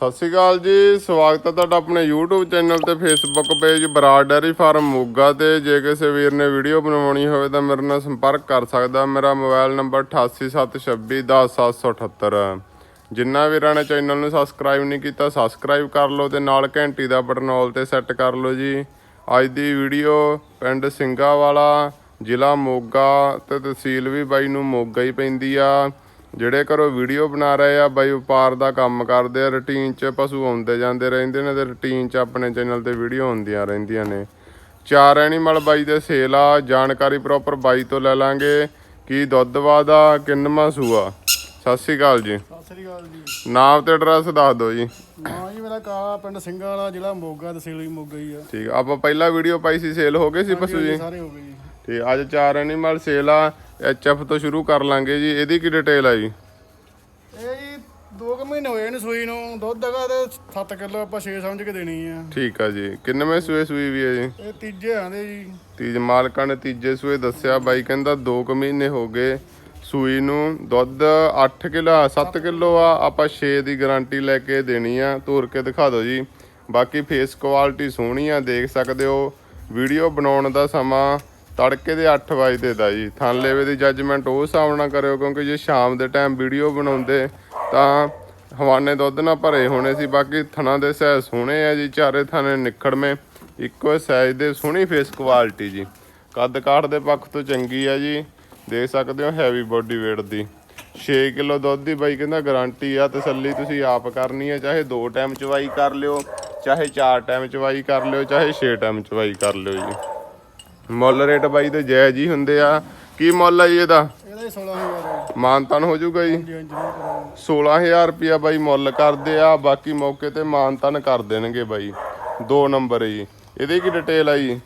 ਸਤਿ ਸ਼੍ਰੀ ਅਕਾਲ ਜੀ, ਸਵਾਗਤ ਹੈ ਤੁਹਾਡਾ ਆਪਣੇ YouTube ਚੈਨਲ ਤੇ, Facebook page Brar dairy farm Moga ਤੇ। ਜੇ ਕਿਸੇ ਵੀਰ ਨੇ ਵੀਡੀਓ ਬਣਾਉਣੀ ਹੋਵੇ ਤਾਂ ਮੇਰੇ ਨਾਲ ਸੰਪਰਕ ਕਰ ਸਕਦਾ। ਮੇਰਾ ਮੋਬਾਈਲ ਨੰਬਰ 8876210778 ਜਿੰਨਾ ਵੀਰਾਂ ਨੇ ਚੈਨਲ ਨੂੰ ਸਬਸਕ੍ਰਾਈਬ ਨਹੀਂ ਕੀਤਾ ਸਬਸਕ੍ਰਾਈਬ ਕਰ ਲਓ ਤੇ ਨਾਲ ਘੰਟੀ ਦਾ ਬਟਨ ਆਲ ਤੇ ਸੈੱਟ ਕਰ ਲਓ ਜੀ। ਅੱਜ ਦੀ ਵੀਡੀਓ ਪਿੰਡ ਸਿੰਘਾ ਵਾਲਾ ਜ਼ਿਲ੍ਹਾ ਮੋਗਾ ਤੇ ਤਹਿਸੀਲ ਵੀ ਬਾਈ ਨੂੰ ਮੋਗਾ ਹੀ ਪੈਂਦੀ ਆ। ਜਿਹੜੇ ਘਰੋਂ ਵੀਡੀਓ ਬਣਾ ਰਹੇ ਆ ਬਾਈ ਵਪਾਰ ਦਾ ਕੰਮ ਕਰਦੇ ਆ ਰੁਟੀਨ 'ਚ ਪਸ਼ੂ ਆਉਂਦੇ ਜਾਂਦੇ ਰਹਿੰਦੇ ਨੇ ਤੇ ਰੁਟੀਨ 'ਚ ਆਪਣੇ ਚੈਨਲ ਤੇ ਵੀਡੀਓ ਹੁੰਦੀਆਂ ਰਹਿੰਦੀਆਂ ਨੇ। ਚਾਰ ਐਨੀਮਲ ਬਾਈ ਦੇ ਸੇਲ ਆ ਜਾਣਕਾਰੀ ਪ੍ਰੋਪਰ ਬਾਈ ਤੋਂ ਲੈ ਲਾਂਗੇ। ਕੀ ਦੁੱਧ ਵਾਦਾ ਕਿੰਨਵਾਂ ਸੂਆ ਸਤਿ ਸ਼੍ਰੀ ਅਕਾਲ ਜੀ। ਸਤਿ ਸ੍ਰੀ ਅਕਾਲ ਜੀ। ਨਾਮ ਤੇ ਐਡਰੈਸ ਦੱਸ ਦਿਓ ਜੀ। ਨਾਂ ਜੀ ਮੇਰਾ ਕਾਲਾ ਪਿੰਡ ਸਿੰਘਾ ਵਾਲਾ ਜ਼ਿਲ੍ਹਾ ਮੋਗਾ ਵੀ ਮੋਗਾ ਹੀ ਆ। ਠੀਕ ਆਪਾਂ ਪਹਿਲਾਂ ਵੀਡੀਓ ਪਾਈ ਸੀ ਸੇਲ ਹੋ ਗਏ ਸੀ ਪਸ਼ੂ ਜੀ? ਸਾਰੇ ਹੋ ਗਏ ਜੀ। ਠੀਕ ਅੱਜ ਚਾਰ ਐਨੀਮਲ ਸੇਲ ਆ ਐਚਐਫ ਤੋਂ ਸ਼ੁਰੂ ਕਰ ਲਾਂਗੇ ਜੀ। ਇਹਦੀ ਕੀ ਡਿਟੇਲ ਆ ਜੀ? ਇਹ ਜੀ 2 ਕੁ ਮਹੀਨੇ ਹੋਏ ਨੇ ਸੂਈ ਨੂੰ। ਦੁੱਧ ਹੈਗਾ ਤੇ 7 ਕਿਲੋ ਆਪਾਂ 6 ਸਮਝ ਕੇ ਦੇਣੀ ਆ। ਠੀਕ ਆ ਜੀ। ਕਿੰਨਵੇਂ ਸੂਏ ਸੂਈ ਵੀ ਹੈ ਜੀ? ਇਹ ਤੀਜੇ ਆਂਦੇ ਜੀ। ਤੀਜ ਮਾਲਕਾਂ ਨੇ ਤੀਜੇ ਸੂਏ ਦੱਸਿਆ। ਬਾਈ ਕਹਿੰਦਾ 2 ਕੁ ਮਹੀਨੇ ਹੋ ਗਏ ਸੂਈ ਨੂੰ। ਦੁੱਧ 8 ਕਿਲੋ 7 ਕਿਲੋ ਆ। ਆਪਾਂ 6 ਦੀ ਗਾਰੰਟੀ ਲੈ ਕੇ ਦੇਣੀ ਆ। ਤੋਰ ਕੇ ਦਿਖਾ ਦਿਓ ਜੀ। ਬਾਕੀ ਫੇਸ ਕੁਆਲਿਟੀ ਸੋਹਣੀ ਆ। ਦੇਖ ਸਕਦੇ ਹੋ। ਵੀਡੀਓ ਬਣਾਉਣ ਦਾ ਸਮਾਂ ਤੜਕੇ ਦੇ 8 ਵਜੇ ਦਾ ਜੀ। ਥਣ ਲੇਵੇ ਦੀ ਜੱਜਮੈਂਟ ਉਹ ਹਿਸਾਬ ਨਾਲ ਕਰਿਓ, ਕਿਉਂਕਿ ਜੇ ਸ਼ਾਮ ਦੇ ਟਾਈਮ ਵੀਡੀਓ ਬਣਾਉਂਦੇ, ਤਾਂ ਹਵਾਨੇ ਦੁੱਧ ਨਾਲ ਭਰੇ ਹੋਣੇ ਸੀ। ਬਾਕੀ ਥਣਾ ਦੇ ਸਾਈਜ਼ ਸੋਹਣੇ ਆ ਜੀ, ਚਾਰੇ ਥਾਣੇ ਨਿਖੜਵੇਂ। ਇੱਕੋ ਸਾਈਜ਼ ਦੇ ਸੋਹਣੀ ਫੇਸ ਕੁਆਲਿਟੀ ਜੀ। ਕੱਦ ਕਾਠ ਦੇ ਪੱਖ ਤੋਂ ਚੰਗੀ ਆ ਜੀ। ਦੇਖ ਸਕਦੇ ਹੋ ਹੈਵੀ ਬੋਡੀ weight ਦੀ। 6 ਕਿਲੋ ਦੁੱਧ ਦੀ ਬਾਈ ਕਹਿੰਦਾ ਗਾਰੰਟੀ ਆ, ਤਸੱਲੀ ਤੁਸੀਂ ਆਪ ਕਰਨੀ ਹੈ ਚਾਹੇ ਦੋ ਟਾਈਮ ਚਵਾਈ ਕਰ ਲਿਓ, ਚਾਹੇ ਚਾਰ ਟਾਈਮ ਚਵਾਈ ਕਰ ਲਿਓ, ਚਾਹੇ 6 ਟਾਈਮ ਚਵਾਈ ਕਰ ਲਿਓ ਜੀ। ਮੁੱਲ ਰੇਟ ਬਾਈ ਦੇ ਜਾਇਜ਼ ਹੀ ਹੁੰਦੇ ਆ। ਕੀ ਮੁੱਲ ਆ ਜੀ ਇਹਦਾ? ਇਹਦਾ ਹੀ 16000 ਹੈ ਮਾਨਤਨ ਹੋ ਜਾਊਗਾ ਜੀ। ਜੀ ਹਾਂਜੀ ਜ਼ਰੂਰ ਕਰਾਂਗੇ। 16000 ਰੁਪਿਆ ਬਾਈ ਮੁੱਲ ਕਰਦੇ ਆ ਬਾਕੀ ਮੌਕੇ ਤੇ ਮਾਨਤਨ ਕਰ ਦੇਣਗੇ ਬਾਈ। ਦੋ ਨੰਬਰ ਹੈ ਜੀ। ਇਹਦੀ ਕੀ ਡਿਟੇਲ ਆ ਜੀ?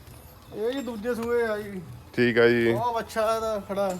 ਇਹ ਜੀ ਦੂਜੇ ਸੂਏ ਆ ਜੀ। ਠੀਕ ਆ ਜੀ। ਉਹ ਬੱਚਾ ਇਹਦਾ ਖੜਾ।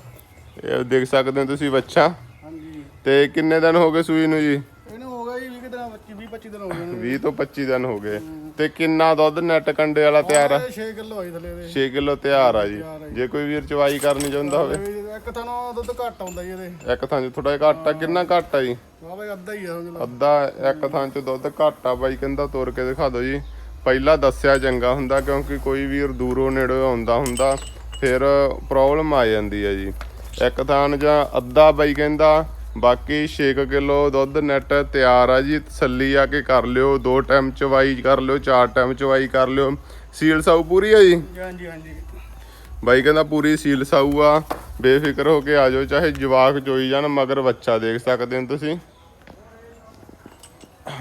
ਇਹ ਦੇਖ ਸਕਦੇ ਹੋ ਤੁਸੀਂ ਬੱਚਾ ਹਾਂਜੀ। ਤੇ ਕਿੰਨੇ ਦਿਨ ਹੋ ਗਏ ਸੂਈ ਨੂੰ ਜੀ? ਇਹਨੂੰ ਹੋ ਗਿਆ ਜੀ 20 ਦਿਨਾਂ 25 20 25 ਦਿਨ ਹੋ ਗਏ ਨੇ 20 ਤੋਂ 25 ਦਿਨ ਹੋ ਗਏ। ਤੇ ਕਿੰਨਾ ਦੁੱਧ ਨੈਟ ਕੰਡੇ ਵਾਲਾ ਤਿਆਰ ਆ? 6 ਕਿਲੋ ਆਈ ਥੱਲੇ ਦੇ। 6 ਕਿਲੋ ਤਿਆਰ ਆ ਜੀ। ਜੇ। ਕੋਈ ਵੀਰ ਚਵਾਈ ਕਰਨੀ ਚਾਹੁੰਦਾ ਹੋਵੇ। ਇੱਕ ਥਾਂ ਦੁੱਧ ਘੱਟ ਆਉਂਦਾ ਜੀ ਇਹਦੇ। ਇੱਕ ਥਾਂ 'ਚ ਥੋੜਾ ਜਿਹਾ ਘੱਟ ਆ। ਕਿੰਨਾ ਘੱਟ ਆ ਜੀ? ਵਾਹ ਬਈ ਅੱਧਾ ਹੀ ਆ ਅੱਧਾ ਇੱਕ ਥਾਂ 'ਚ ਦੁੱਧ ਘੱਟ ਆ ਬਾਈ ਕਹਿੰਦਾ ਤੋਰ ਕੇ ਦਿਖਾ ਦਿਓ ਜੀ। ਪਹਿਲਾਂ ਦੱਸਿਆ ਚੰਗਾ ਹੁੰਦਾ ਕਿਉਂਕਿ ਕੋਈ ਵੀਰ ਦੂਰੋਂ ਨੇੜੋਂ ਆਉਂਦਾ ਹੁੰਦਾ ਫਿਰ ਪ੍ਰੋਬਲਮ ਆ ਜਾਂਦੀ ਹੈ ਜੀ। ਇੱਕ ਥਾਂ ਜਾਂ ਅੱਧਾ ਬਾਈ ਕਹਿੰਦਾ ਬਾਕੀ 6 ਕਿਲੋ ਦੁੱਧ ਨੈਟ ਤਿਆਰ ਆ ਜੀ ਤਸੱਲੀ ਆ ਕੇ ਕਰ ਲਿਓ ਦੋ ਟਾਈਮ ਚਵਾਈ ਕਰ ਲਿਓ ਚਾਰ ਟਾਈਮ ਚਵਾਈ ਕਰ ਲਿਓ। ਸੀਲ ਸਾਊ ਪੂਰੀ ਆ ਜੀ? ਹਾਂਜੀ ਹਾਂਜੀ। ਬਾਈ ਕਹਿੰਦਾ ਪੂਰੀ ਸੀਲ ਸਾਊ ਆ। ਬੇਫਿਕਰ ਹੋ ਕੇ ਆ ਜਾਓ ਚਾਹੇ ਜਵਾਕ ਚੋਈ ਜਾਣ ਮਗਰ ਬੱਚਾ ਦੇਖ ਸਕਦੇ ਹੋ ਤੁਸੀਂ।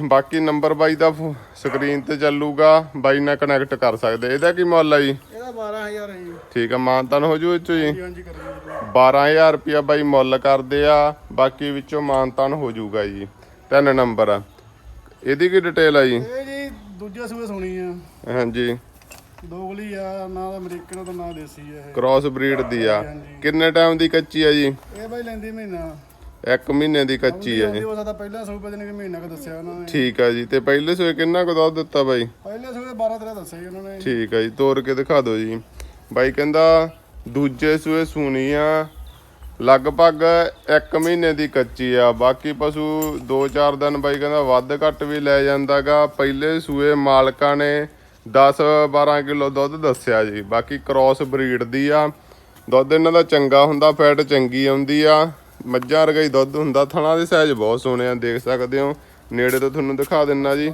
ਬਾਕੀ ਨੰਬਰ ਬਾਈ ਦਾ ਸਕਰੀਨ ਤੇ ਚੱਲੂਗਾ ਬਾਈ ਨਾਲ ਕਨੈਕਟ ਕਰ ਸਕਦੇ। ਇਹਦਾ ਕੀ ਮੁੱਲ ਆ ਜੀ? ਇਹਦਾ 12000 ਹੈ ਜੀ। ਠੀਕ ਆ ਮਾਨਤਨ ਹੋ ਜੂ ਇਹ 'ਚੋਂ ਜੀ? ਹਾਂਜੀ ਹਾਂਜੀ ਕਰਾਂਗੇ 12000 ਰੁਪਿਆ ਬਾਈ ਮੁੱਲ ਕਰਦੇ ਆ ਬਾਕੀ ਵਿੱਚੋਂ ਮਾਨਤਨ ਹੋ ਜੂਗਾ ਜੀ। ਤਿੰਨ ਨੰਬਰ ਆ। ਇਹਦੀ ਕੀ ਡਿਟੇਲ ਆ ਜੀ? ਇਹ ਜੀ ਦੂਜੇ ਸੂਏ ਸੋਣੀ ਆ। ਹਾਂਜੀ। ਦੋਗਲੀ ਆ ਨਾ ਦਾ ਅਮਰੀਕਨ ਦਾ ਨਾ ਦੇਸੀ ਆ ਇਹ। ਕ੍ਰਾਸ ਬਰੀਡ ਦੀ ਆ। ਹਾਂਜੀ। ਕਿੰਨੇ ਟਾਈਮ ਦੀ ਕੱਚੀ ਆ ਜੀ? ਇਹ ਬਾਈ ਲੈਂਦੀ ਮਹੀਨਾ। ਇੱਕ ਮਹੀਨੇ ਦੀ ਕੱਚੀ ਆ ਜੀ। ਆਉਂਦੀ ਹੋ ਸਕਦਾ ਪਹਿਲਾਂ ਸੂਏ ਪਤਾ ਨਹੀਂ ਕਿ ਮਹੀਨਾ ਕ ਦੱਸਿਆ ਉਹਨਾਂ ਨੇ। ਠੀਕ ਆ ਜੀ। ਤੇ ਪਹਿਲੇ ਸੂਏ ਕਿੰਨਾ ਕੁ ਦੁੱਧ ਦਿੱਤਾ ਬਾਈ? ਪਹਿਲੇ ਸੂਏ 12 13 ਦੱਸਿਆ ਜੀ ਉਹਨਾਂ ਨੇ। ਠੀਕ ਆ ਜੀ। ਤੋਰ ਕੇ ਦਿਖਾ ਦਿਓ ਜੀ। ਬਾਈ ਕਹਿੰਦਾ ਦੂਜੇ ਸੂਏ ਸੂਣੀ ਆ ਲਗਭਗ 1 ਮਹੀਨੇ ਦੀ ਕੱਚੀ ਆ। ਬਾਕੀ ਪਸ਼ੂ 2-4 ਦਿਨ ਬਾਈ ਕਹਿੰਦਾ ਵੱਧ ਘੱਟ ਵੀ ਲੈ ਜਾਂਦਾਗਾ। ਪਹਿਲੇ ਸੂਏ ਮਾਲਕਾਂ ਨੇ 10-12 ਕਿਲੋ ਦੁੱਧ ਦੱਸਿਆ ਜੀ। ਬਾਕੀ ਕ੍ਰਾਸ ਬਰੀਡ ਦੀ ਆ। ਦੁੱਧ ਇਹਨਾਂ ਦਾ ਚੰਗਾ ਹੁੰਦਾ ਫੈਟ ਚੰਗੀ ਆਉਂਦੀ ਆ। ਮੱਝਾਂ ਵਰਗਾ ਹੀ ਦੁੱਧ ਹੁੰਦਾ। ਥਣਾ ਦੇ ਸਾਈਜ਼ ਬਹੁਤ ਸੋਹਣੇ ਆ ਦੇਖ ਸਕਦੇ ਹੋ। ਨੇੜੇ ਤੋਂ ਤੁਹਾਨੂੰ ਦਿਖਾ ਦਿੰਨਾ ਜੀ।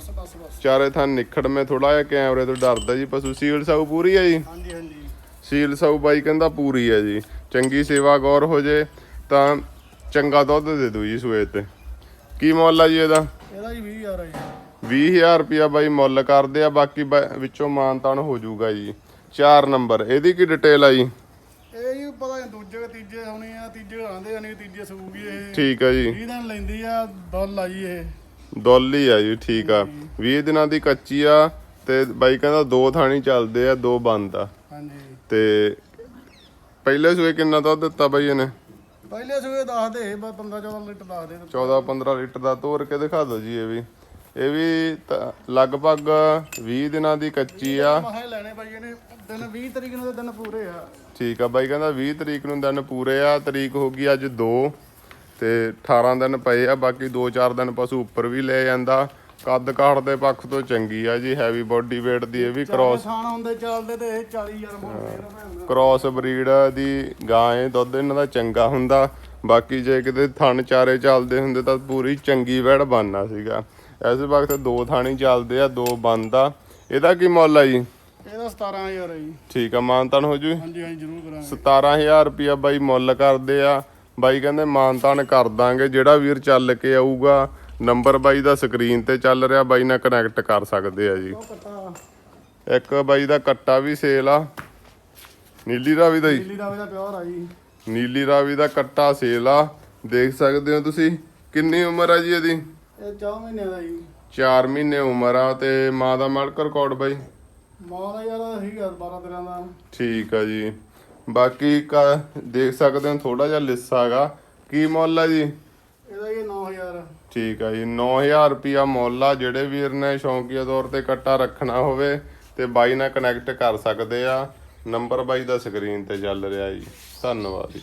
ਚਾਰੇ ਥਾਂ ਨਿਖੜ ਮੈਂ ਥੋੜਾ ਜਿਹਾ ਕੈਮਰੇ ਤੋਂ ਡਰਦਾ ਜੀ ਪਸ਼ੂ। ਸੀਲ ਸਾਊ ਪੂਰੀ ਹੈ ਜੀ? ਹਾਂਜੀ ਹਾਂਜੀ। ਸੀਲ ਸਾਊ ਬਾਈ ਕਹਿੰਦਾ ਪੂਰੀ ਹੈ ਜੀ। ਚੰਗੀ ਸੇਵਾ ਗੌਰ ਹੋ ਜੇ ਤਾਂ ਚੰਗਾ ਦੁੱਧ ਦੇ ਦੂ ਜੀ ਸੂਏ ਤੇ। ਕੀ ਮੁੱਲ ਆ ਜੀ ਇਹਦਾ? ਇਹਦਾ ਜੀ 20000 ਹੈ ਜੀ। 20000 ਰੁਪਿਆ ਬਾਈ ਮੁੱਲ ਕਰਦੇ ਆ ਬਾਕੀ ਵਿੱਚੋਂ ਮਾਨਤਾਨ ਹੋ ਜਾਊਗਾ ਜੀ। 4 ਨੰਬਰ ਇਹਦੀ ਕੀ ਡਿਟੇਲ ਆ ਜੀ? ਇਹ ਜੀ ਪਤਾ ਨਹੀਂ ਦੂਜੇ ਕਿ ਤੀਜੇ ਹੋਣੀ ਆ ਤੀਜੇ ਆਂਦੇ ਆ ਨਹੀਂ ਤੀਜੇ ਸੂਗੀ ਇਹ। ਠੀਕ ਆ ਜੀ। 20 ਦਿਨ ਲੈਂਦੀ ਆ ਦੁੱਲ ਆ ਜੀ ਇਹ ਡੋਲੀ ਆ ਜੀ ਠੀਕ ਆ। 20 ਦਿਨਾਂ ਦੀ ਕੱਚੀ ਆ ਤੇ ਬਾਈ ਕਹਿੰਦਾ ਦੋ ਥਾਣੀ ਚੱਲਦੇ ਆ ਦੋ ਬੰਦ ਆ। ਹਾਂਜੀ। ਤੇ ਪਹਿਲੇ ਸੂਏ ਕਿੰਨਾ ਦੁੱਧ ਦਿੱਤਾ ਬਾਈ ਇਹਨੇ? ਪਹਿਲੇ ਸੂਏ ਦੱਸ ਦੇ ਬਸ 15 14 ਲੀਟਰ ਦੱਸ ਦੇ। 14 15 ਲੀਟਰ ਦਾ ਤੋਰ ਕੇ ਦਿਖਾ ਦਿਓ ਜੀ ਇਹ ਵੀ। ਇਹ ਵੀ ਲਗਭਗ 20 ਦਿਨਾਂ ਦੀ ਕੱਚੀ ਆ। ਮਹਾਂ ਲੈਣੇ ਭਾਈ ਇਹਨੇ ਦਿਨ 20 ਤਰੀਕ ਨੂੰ ਤਾਂ ਦਿਨ ਪੂਰੇ ਆ। ਠੀਕ ਆ ਬਾਈ ਕਹਿੰਦਾ 20 ਤਰੀਕ ਨੂੰ ਦਿਨ ਪੂਰੇ ਆ ਤਰੀਕ ਹੋ ਗਈ ਅੱਜ 2 ਤੇ 18 ਦਿਨ ਪਏ ਆ ਬਾਕੀ 2-4 ਦਿਨ ਪਸ਼ੂ ਉੱਪਰ ਵੀ ਲੈ ਜਾਂਦਾ। ਕੱਦ ਕਾਠ ਦੇ ਪੱਖ ਤੋਂ ਚੰਗੀ ਆ ਜੀ ਹੈਵੀ ਬੋਡੀ weight ਦੀ ਇਹ ਵੀ ਕ੍ਰਾਸ ਥਾਣ ਹੁੰਦੇ ਚੱਲਦੇ ਤੇ ਇਹ 40000 ਮੁੰਡੇ ਦਾ ਭੈਣ ਦਾ। ਕ੍ਰਾਸ ਬਰੀਡ ਦੀ ਗਾਂ ਹੈ ਦੁੱਧ ਇਹਨਾਂ ਦਾ ਚੰਗਾ ਹੁੰਦਾ ਬਾਕੀ ਜੇ ਕਿਤੇ ਥਣ ਚਾਰੇ ਚੱਲਦੇ ਹੁੰਦੇ ਤਾਂ ਪੂਰੀ ਚੰਗੀ ਵੜ ਬਣਨਾ ਸੀਗਾ। ਇਸ ਵਕਤ ਦੋ ਥਾਣੀ ਚੱਲਦੇ ਆ ਦੋ ਬੰਦ ਇਹਦਾ ਕੀ ਮੁੱਲ ਆ ਜੀ? ਇਹਦਾ 17000 ਹੈ ਜੀ। ਠੀਕ ਆ ਮਾਨਤਾਨ ਹੋ ਜੂ? ਹਾਂਜੀ ਹਾਂਜੀ ਜ਼ਰੂਰ ਕਰਾਂਗੇ। 17000 ਰੁਪਿਆ ਬਾਈ ਮੁੱਲ ਕਰਦੇ ਆ। ਬਾਈ ਕਹਿੰਦੇ ਮਾਨਤਾਨ ਕਰ ਦਾਂਗੇ ਜਿਹੜਾ ਵੀਰ ਚੱਲ ਕੇ ਆਊਗਾ ਨੰਬਰ ਬਾਈ ਦਾ ਸਕਰੀਨ ਤੇ ਚੱਲ ਰਿਹਾ ਬਾਈ ਨਾਲ ਕਨੈਕਟ ਕਰ ਸਕਦੇ ਆ ਜੀ। ਇੱਕ ਬਾਈ ਦਾ ਕੱਟਾ ਵੀ ਸੇਲ ਆ। ਨੀਲੀ ਰਾਵੀ ਦਾ ਜੀ ਦਿੱਲੀ ਦਾ ਇਹਦਾ ਪਿਓਰ ਆ ਜੀ। ਨੀਲੀ ਰਾਵੀ ਦਾ ਕੱਟਾ ਸੇਲ ਆ। ਦੇਖ ਸਕਦੇ ਹੋ ਤੁਸੀਂ ਕਿੰਨੀ ਉਮਰ ਆ ਜੀ ਇਹਦੀ? ਇਹ 4 ਮਹੀਨੇ ਦਾ ਜੀ। 4 ਮਹੀਨੇ ਉਮਰ ਆ ਤੇ ਮਾਂ ਦਾ ਮਲਕ ਰਿਕਾਰਡ ਬਾਈ? ਮਾਂ ਦਾ ਯਾਰ ਸੀਗਾ 12 13 ਦਾ। ਠੀਕ ਆ ਜੀ। ਬਾਕੀ ਦੇਖ ਸਕਦੇ ਹੋ ਥੋੜਾ ਜਿਹਾ ਲਿੱਸਾ ਹੈਗਾ। ਕੀ ਮੁੱਲ ਆ ਜੀ? ਇਹਦਾ ਇਹ 9000 ਠੀਕ ਆ ਜੀ 9000 ਰੁਪਿਆ ਮੁੱਲ ਆ, ਜਿਹੜੇ ਵੀਰ ਨੇ ਸ਼ੌਂਕੀਆ ਤੌਰ ਤੇ ਕੱਟਾ ਰੱਖਣਾ ਹੋਵੇ ਤੇ ਬਾਈ ਨਾਲ ਕਨੈਕਟ ਕਰ ਸਕਦੇ ਆ। ਨੰਬਰ ਬਾਈ ਦਾ ਸਕਰੀਨ ਤੇ ਚੱਲ ਰਿਹਾ ਜੀ। ਧੰਨਵਾਦ ਜੀ।